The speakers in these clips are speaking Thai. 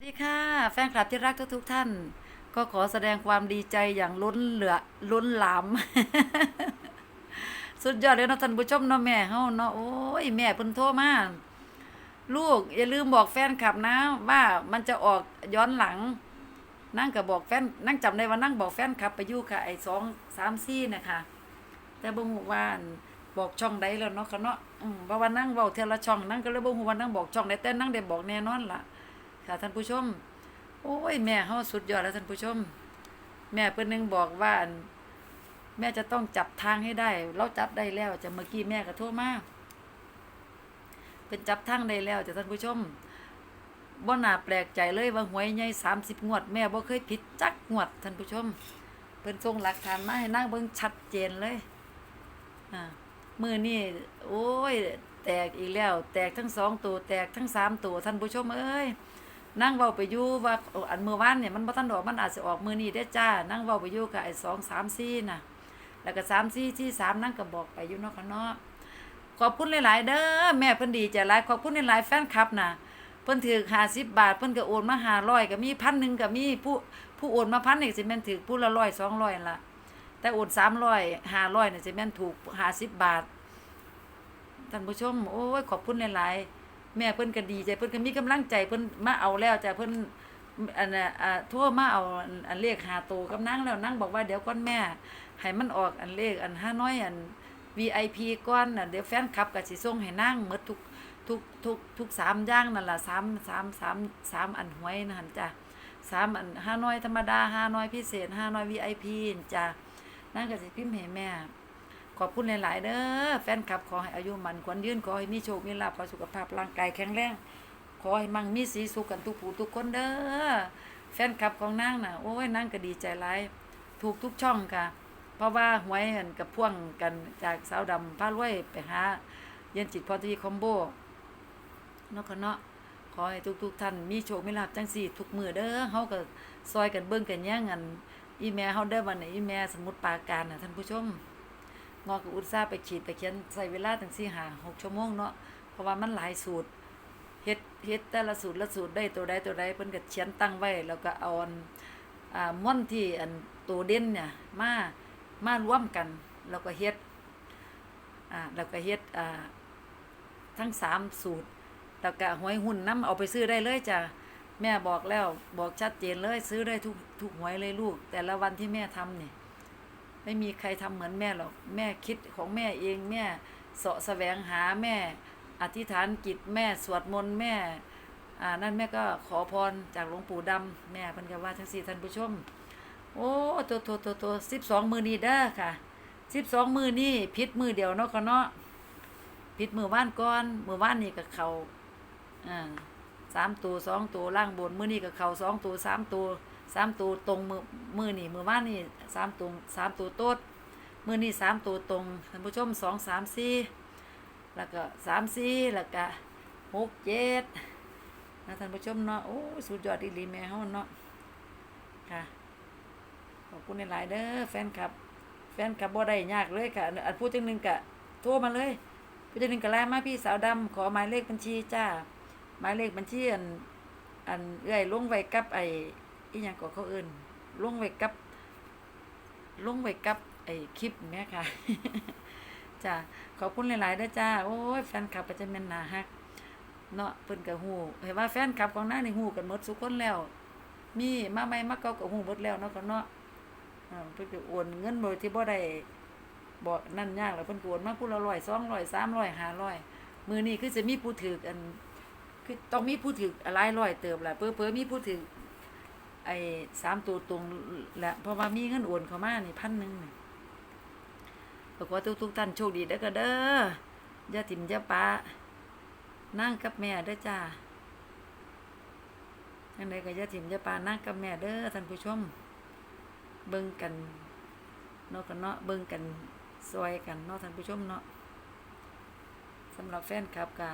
สวัสดีค่ะ แฟนคลับที่รักทุกทุกๆท่าน ก็ขอแสดงความดีใจอย่างล้นเหลือล้นหลาม สุดยอดเลยเนาะท่านผู้ชมเนาะแม่เฮาเนาะโอ้ยแม่เพิ่นโทรมาลูกอย่าลืมบอกแฟนคลับนะ ว่ามันจะออกย้อนหลัง นั่งก็บบอกแฟนนั่งจำได้ว่านั่งบอกแฟนคลับไปอยู่ค่ะไอ้สองสามซี่นะคะแต่บ่ฮู้ว่าอั่นบอกช่องใดแล้วเนาะค่ะเนาะอืมเพราะว่านั่งเว้าเทละช่องนั่งก็เลยบ่ฮู้ว่านั่งบอกช่องใดแต่นั่งได้บอกแน่นอนล่ะ ค่ะท่านผู้ชม โอ้ยแม่เฮาสุดยอดแล้วท่านผู้ชม แม่เพิ่นนึงบอกว่าแม่จะต้องจับทางให้ได้ เราจับได้แล้วจะเมื่อกี้แม่ก็โทรมาเป็นจับทางได้แล้วจ้ะท่านผู้ชมบ่น่าแปลกใจเลยว่าหวยใหญ่30งวด แม่บ่เคยผิดจักงวดท่านผู้ชม เพิ่นส่งหลักฐานมาให้นางเบิ่งชัดเจนเลยอ่ามือนี่โอ้ย แตกอีกแล้ว แตกทั้งสองตัวแตกทั้งสามตัวท่านผู้ชมเอ้ย นั่งเว้าไปอยู่ว่าอันเมื่อวานเนี่ยมันบ่ทันดอกมันอาจสิออกมือนี้ได้จ้านั่งเว้าไปอยู่กับไอ้2 3 4น่ะ แล้วก็3 4ที่3นั่งก็บอกไปอยู่เนาะค่ะเนาะขอบคุณหลาย ๆ เด้อแม่เพิ่นดีใจหลายขอบคุณหลายๆแฟนคลับน่ะเพิ่นถือ50บบาทเพิ่นก็โอนมา500ก็มีพันหนึ่งก็มีผู้ผู้โอนมาพันนี่สิแม่นถือผู้ละ100 200ล่ะแต่โอน300 500นี่สิแม่นถูก50บาทท่านผู้ชมโอ้ยขอบคุณหลายๆ แม่เพิ่นก็ดีใจเพิ่นก็มีกำลังใจเพิ่นมาเอาแล้วจ้ะเพิ่นอันน่ะอ่าโทรมาเอาอันเลขหาตัวกับนางแล้วนางบอกว่าเดี๋ยวก่อนแม่ให้มันออกอันเลขอันห้าน้อยอัน VIP ก่อนน่ะเดี๋ยวแฟนคลับก็สิส่งให้นางหมดทุกทุกทุกทุกสามอย่างนั่นล่ะสามสามสามสามอันหวยนั่นหั่นจ้ะสามอันห้าน้อยธรรมดาห้าน้อยพิเศษห้าน้อย VIP จ้ะนางก็สิพิมพ์ให้แม่ ขอบคุณหลาย ๆ เด้อแฟนคลับขอให้อายุมันขวัญยืนขอให้มีโชคมีลาภขอสุขภาพร่างกายแข็งแรงขอให้มั่งมีสีสุขกันทุกผู้ทุกคนเด้อแฟนคลับของนางน่ะโอ้ยนางก็ดีใจหลายถูกทุกช่องค่ะ เพราะว่าหวยหันกับพ่วงกันจากสาวดำพารวยไปหาเย็นจิตพอทีคอมโบเนาะเนาะขอให้ทุกๆท่านมีโชคมีลาภจังสี่ทุกมือเด้อเฮาก็ซอยกันเบิ่งกันแย่งกันอีแม่เฮาเด้อวันนี้อีแม่สมุทรปาการน่ะท่านผู้ชม งอกับอุตสาห์ไปขีดไปเขียนใส่เวลาตั้งสี่หาหกชั่วโมงเนาะเพราะว่ามันหลายสูตรเฮ็ดเฮ็ดแต่ละสูตรละสูตรได้ตัวใดตัวใดเพิ่นก็เขียนตั้งไว้ แล้วก็เอาอันอ่าม่อนที่อันตัวเด่นเนี่ยมามารวมกัน แล้วก็เฮ็ดอ่าแล้วก็เฮ็ดอ่าทั้งสามสูตร แล้วก็หวยหุ้นน้ำเอาไปซื้อได้เลยจ้ะแม่บอกแล้วบอกชัดเจนเลยซื้อได้ทุกทุกหวยเลยลูก แต่ละวันที่แม่ทำเนี่ย ไม่มีใครทำเหมือนแม่หรอก แม่คิดของแม่เองแม่เสาะแสวงหาแม่ อธิษฐานจิตแม่สวดมนต์แม่อ่านั่นแม่ก็ขอพรจากหลวงปู่ดำแม่เพิ่นก็ว่าทั้งสี่ท่านผู้ชม โอ้ตัวตัวตัวตัวสิบสองมือนี้เด้อค่ะสิบสองมือนี่พิษมือเดียวเนาะก็เนาะพิษมือว่านก่อนมือว่านนี่กับเขาอ่าสามตัวสองตัวล่างบนมือนี่กับเขาสองตัวสามตัว สามตัวตรงมือมือนี่มือว่านนี่สามตัวสามตัวโต๊ดมือนี่สามตัวตรงท่านผู้ชมสองสามสี่แล้วก็สามสี่แล้วก็หกเจ็ดนะท่านผู้ชมเนาะโอ้สุดยอดอีหลีแม่เฮาเนาะค่ะขอบคุณหลายเด้อแฟนคลับ แฟนคลับบ่ได้ยากเลยค่ะอันพูดจังหนึงกะโทรมาเลยพูดจังหนึงกะแลมาพี่สาวดำขอหมายเลขบัญชีจ้าหมายเลขบัญชีอันอันเอื้อยลงไว้กับไอ อีหยังก็เขาเอิ้นลงไว้กับลงไว้กับไอ้คลิปแม่ค่ะจ้าขอบคุณหลายๆด้อจ้า โอ้ยแฟนคลับประจะแม่นนาฮักเนาะเพิ่นก็ฮู้เห็นว่าแฟนคลับของหน้างนี่ฮู้กันหมดทุกคนแล้ว มีมาใหม่มาเก่าก็ฮู้หมดแล้วเนาะก็เนาะอ่าเพิ่นก็โอนเงินโดยที่บ่ได้บ่นั่นยากแล้วเพิ่นก็โอนมาผู้ละร้อยสองร้อยสามร้อยห้าร้อยมื้อนี้คือจะมีผู้ถืออัน คือต้องมีผู้ถือหลายร้อยเติบแหละเพิ่อๆมีผู้ถือ ไอ้สามตัวตรงแหละเพราะว่ามีเงินโอนเข้ามานี่พันหนึ่งบอกว่าทุกๆท่านโชคดีเด้อก็เด้อย่าถิ่มย่าปานั่งกับแม่เด้อจ้าจังไดก็ย่าถิ่มย่าปานั่งกับแม่เด้อท่านผู้ชม เบิ่งกันเนาะกันเนาะเบิ่งกันซอยกันเนาะท่านผู้ชมเนาะสำหรับแฟนคลับกา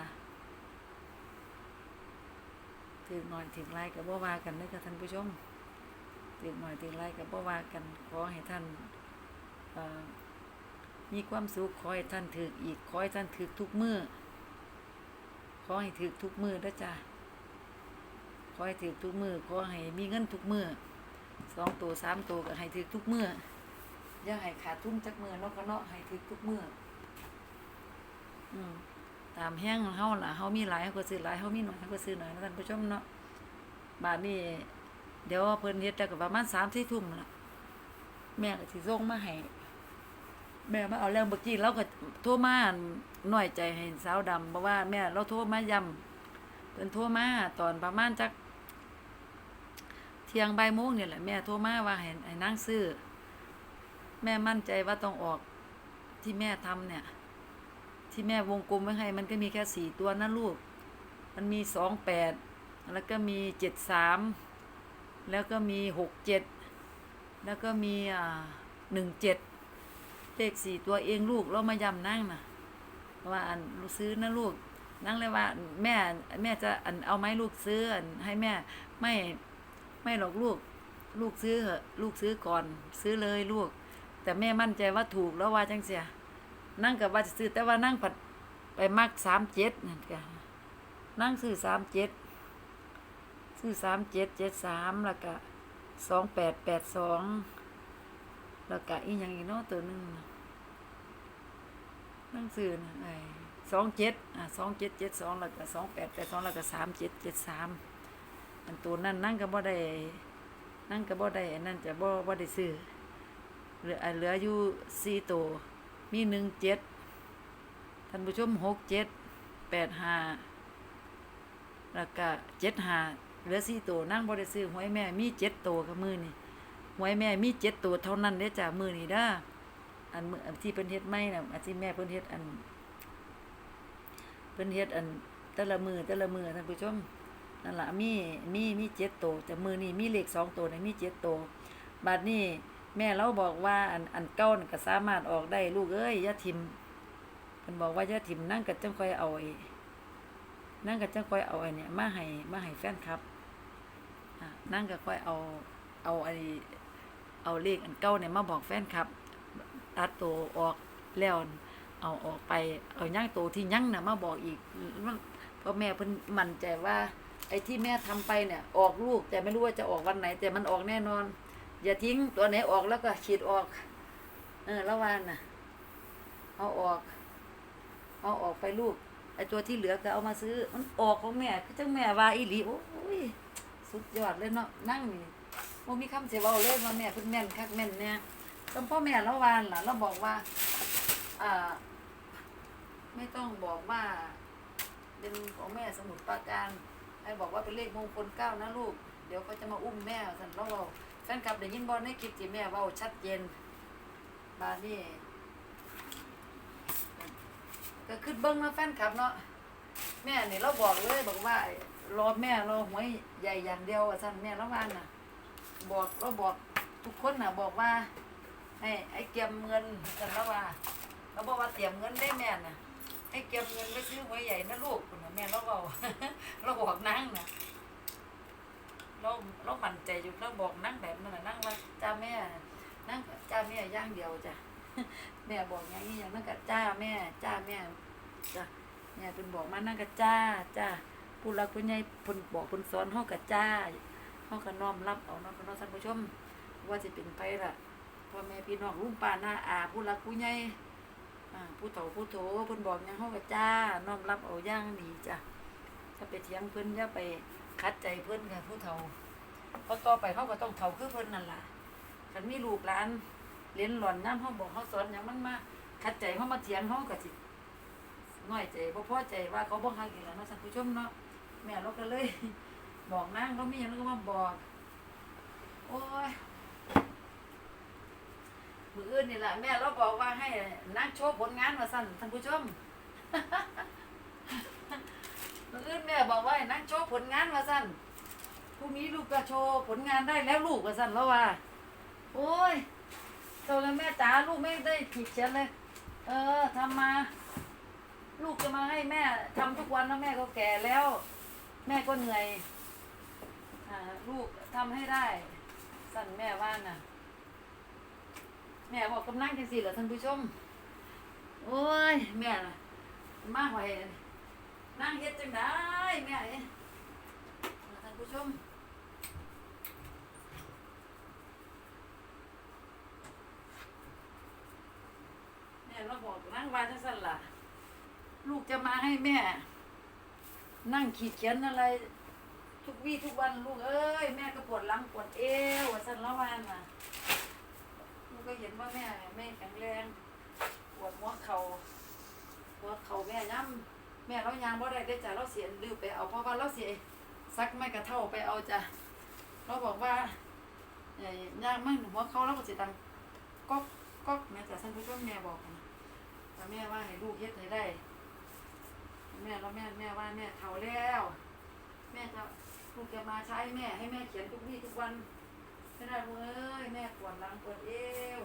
ถึงหน่อยถึงไรกับบ่ว่ากันเด้อค่ะท่านผู้ชมถึงหน่อยถึงไรกับบ่ว่ากันขอให้ท่านมีความสุขขอให้ท่านถืออีกขอให้ท่านถือทุกมือขอให้ถือทุกมือเด้อจ้าขอให้ถือทุกมือขอให้มีเงินทุกมือสองตัวสามตัวก็ให้ถือทุกมืออย่าให้ขาดทุนจักมือนาะก็นาะให้ถือทุกมืออืม ตามแห้งเฮาล่ะเฮามีหลายเฮาก็ซื้อหลายเฮามีน้อยเฮาก็ซื้อน้อยนะท่านผู้ชมเนาะบาดนี้เดี๋ยวเพิ่นเฮ็ดได้ก็ประมาณ3-4ทุ่มนั่นล่ะ แม่ก็สิส่งมาให้แม่มาเอาแล้วเมื่อกี้เราก็โทรมาหน่อยใจให้สาวดำเพราะว่าแม่เราโทรมาย้ำเพิ่นโทรมาตอนประมาณจักเที่ยงบ่ายโมงเนี่ยแหละแม่โทรมาว่าให้ให้นางซื้อ แม่มั่นใจว่าต้องออกที่แม่ทำเนี่ย ที่แม่วงกลมไว้ให้มันก็มีแค่สี่ตัวนะลูก มันมีสองแปดแล้วก็มีเจ็ดสามแล้วก็มีหกเจ็ดแล้วก็มีอ่าหนึ่งเจ็ดเลขสี่ตัวเองลูกเรามายำนั่งนะว่าอันลูกซื้อนะลูกนั่งเลยว่าแม่แม่จะอันเอาไหมลูกซื้ออันให้แม่ไม่ไม่หรอกลูก ลูกซื้อเหอะลูกซื้อก่อน ซื้อเลยลูก แต่แม่มั่นใจว่าถูกแล้วว่าจังเสีย นั่งกับว่าจะซื้อแต่ว่านั่งผัดไปมักสามเจ็ดนั่นกะนั่งซื้อสามเจ็ดซื้อสามเจ็ดเจ็ดสามแล้วก็สองแปดแปดสองแล้วก็อีกอย่างอีกเนาะตัวหนึ่งนั่งสือนะไอ้สองเจ็ดอะสองเจ็ดเจ็ดสองแล้วก็สองแปดแปดสองแล้วก็สามเจ็ดเจ็ดสามอันตัวนั้นนั่งก็บ่ได้นั่งก็บ่ได้นั่นจะบ่บ่ได้ซื้อเหลือเหลืออยู่สี่ตัว มีหนึ่งเจ็ดท่านผู้ชมหกเจ็ดแปดห้าแล้วก็เจ็ดห้าเหลือสี่ตัวนั่งบ่ได้ซื้อหวยแม่มีเจ็ดตัวกับมือนี่หวยแม่มีเจ็ดตัวเท่านั้นเด้จ้ะมือนี่เด้ออันมืออันที่เพิ่นเฮ็ดไม่นะอันที่แม่เพิ่นเฮ็ดอันเพิ่นเฮ็ดอันแต่ละมือแต่ละมือท่านผู้ชมนั่นแหละมีมีมีเจ็ดตัวแต่มือนี่มีเลขสองตัวในมีเจ็ดตัวบัดนี้ แม่เราบอกว่าอันอันเก้านั่นก็สามารถออกได้ลูกเอ้ยย่าทิมเพิ่นบอกว่าย่าทิมนั่งก็จังคอยเอาไอ้นั่งก็จังคอยเอาไอ้เนี่ยมาให้มาให้แฟนคลับอะนั่งก็ค่อยเอาเอาไอ้เอาเลขอันเก่าเนี่ยมาบอกแฟนครับ ตัดตัวออกแล้วเอาออกไปเอาย่างตัวที่ยั่งน่ะมาบอกอีกมันเพราะแม่เพิ่นมั่นใจว่า ไอ้ที่แม่ทำไปเนี่ย ออกลูกแต่ไม่รู้ว่าจะออกวันไหน แต่มันออกแน่นอน อย่าทิ้งตัวไหนออกแล้วก็ฉีดออก เออละวานน่ะ เอาออก เอาออกไปลูกไอ้ตัวที่เหลือก็เอามาซื้อ มันออกของแม่ก็จังแม่ว่าอีหลีโอ้ยสุดยอดเลยเนาะนั่งนี่บ่มีคำเสียเว้าเลยว่าแม่เพิ่นแม่นคักแม่นแน่ต้องพ่อแม่เราวานล่ะเราบอกว่าอ่าไม่ต้องบอกว่าเป็นของแม่สมุดปราการให้บอกว่าเป็นเลขมงคลเก้านะลูก เดี๋ยวเขาจะมาอุ้มแม่สั่นเราเว้า แฟนคลับได้ยินบ่ในคลิปที่แม่เว้าชัดเจนบาดนี้ก็ขึ้นเบิ่งเนาะแฟนคลับเนาะแม่นี่เราบอกเลยบอกว่ารอแม่รอหวยใหญ่อย่างเดียวว่าซั่นแม่ละวานน่ะ บอกเราบอกทุกคนน่ะ บอกว่าให้ไอ้เก็บเงินกันแล้วว่าเราบอกว่าเตรียมเงินได้แม่น่ะให้เก็บเงินไปซื้อหวยใหญ่นะลูกนะแม่เราเบาเราบอกนั่งน่ะ เราเรามั่นใจอยู่เราบอกนั่งแบบนั้นน่ะนั่งว่าจ้าแม่นั่งจ้าแม่ย่างเดียวจ้ะแม่บอกอย่างนี้อย่างนั้นกับจ้าแม่จ้าแม่จ้ะแม่เป็นบอกมานั่งกับจ้าจ้าผู้รักผู้ใหญ่เพิ่นบอกเพิ่นสอนเฮากับจ้าเขาก็น้อมรับเอาเนาะพี่น้องท่านผู้ชม ว่าจะเป็นไปล่ะพ่อแม่พี่น้องลุงป้าน้าอาผู้รักผู้ใหญ่อ่าผู้เฒ่าผู้โถเพิ่นบอกหยังเฮาก็จ้าน้อมรับเอาอย่างดีจ้ะถ้าไปเถียงเพิ่นอย่าไป ขัดใจเพิ่นค่ะผู้เฒ่าเพราะต่อไปเขาก็ต้องเฒ่าคือเพิ่นนั่นล่ะคันมีลูกหลานเรียนหล่อนน้ำเฮาบอกเฮาสอนหยังมันมาขัดใจเฮามาเถียงเฮาก็สิน้อยใจบ่พอใจว่าเขาบ่ฮักอีกแล้วเนาะท่านผู้ชมเนาะแม่เราก็เลย บอกนางเขามีอย่างนั้นก็มาบอกโอ้ยมืออื่นนี่แหละแม่เราบอกว่าให้นางโชว์ผลงานมาสั่นท่านผู้ชม มืออื่นแม่บอกว่าให้นางโชว์ผลงานมาสั่นพรุ่งนี้ลูกก็โชว์ผลงานได้แล้วลูกมาสั่นแล้วว่า โอ้ยโตแล้วแม่จ๋าลูกไม่ได้ผิดเชียนเลย เออทำมา ลูกจะมาให้แม่ทำทุกวันแล้วแม่ก็แก่แล้ว แม่ก็เหนื่อยอ่าลูกทำให้ได้ สั่นแม่ว่าน่ะ แม่บอกกำลังจังสิเหรอท่านผู้ชม โอ้ย แม่น่ะ มาหอย นั่งเฮ็ดจังได้แม่เอ้ยท่านผู้ชมแม่เราบอกนั่งว่าจังสั่นล่ะ ลูกจะมาให้แม่ นั่งขีดเขียนอะไร ทุกวี่ทุกวันลูกเอ้ยแม่ก็ปวดหลังปวดเอวว่าสั่นละวันน่ะลูกก็เห็นว่าแม่แม่แข็งแรงปวดหัวเข่าหัวเข่าแม่ย่ำ แม่เรายางบ่ได้ได้จ้ะเราเสียดื้อไปเอาเพราะว่าเราเสียซักไม่กระเท่าไปเอาจ้ะเราบอกว่าเอ่ยางมั่งหัวเขาเราก็สิดังก๊อกก๊อกแม่จ้ะท่านผู้ชมแม่บอกนะแต่แม่ว่าให้ลูกเฮ็ดให้ได้ แม่แล้วแม่แม่ว่าแม่เฒ่าแล้ว แม่จะลูกจะมาใช้แม่ให้แม่เขียนทุกวี่ทุกวันไม่ได้ลูกเอ้ยแม่ปวดหลังปวดเอว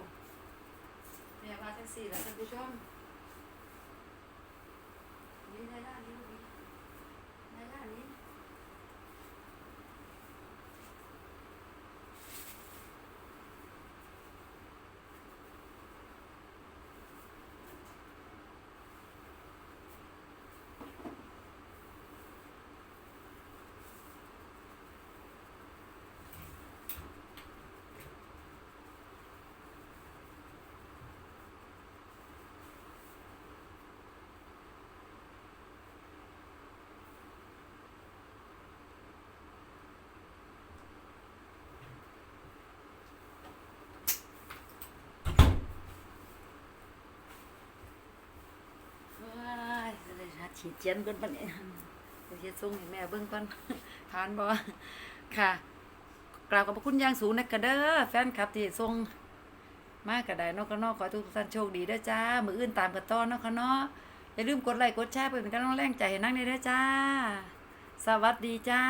แม่มาแท็กซี่แล้วท่านผู้ชม นี่ในด้านนี้ ขีดเจียนกันปะเนี่ยเดี๋ยวเฮ็ดส่งให้แม่เบิ่งก่อนทานบ่ค่ะกล่าวกับพระคุณอย่างสูงนะกระเด้อแฟนคลับที่ส่งมากระไดเนอกก็นอกขอทุกท่านโชคดีด้อจ้า มืออื่นตามกันต้อนนอกกระนออย่าลืมกดไลค์กดแชร์เพื่อเป็นกำลังแรงใจให้นั่งในเด้อจ้า สวัสดีจ้า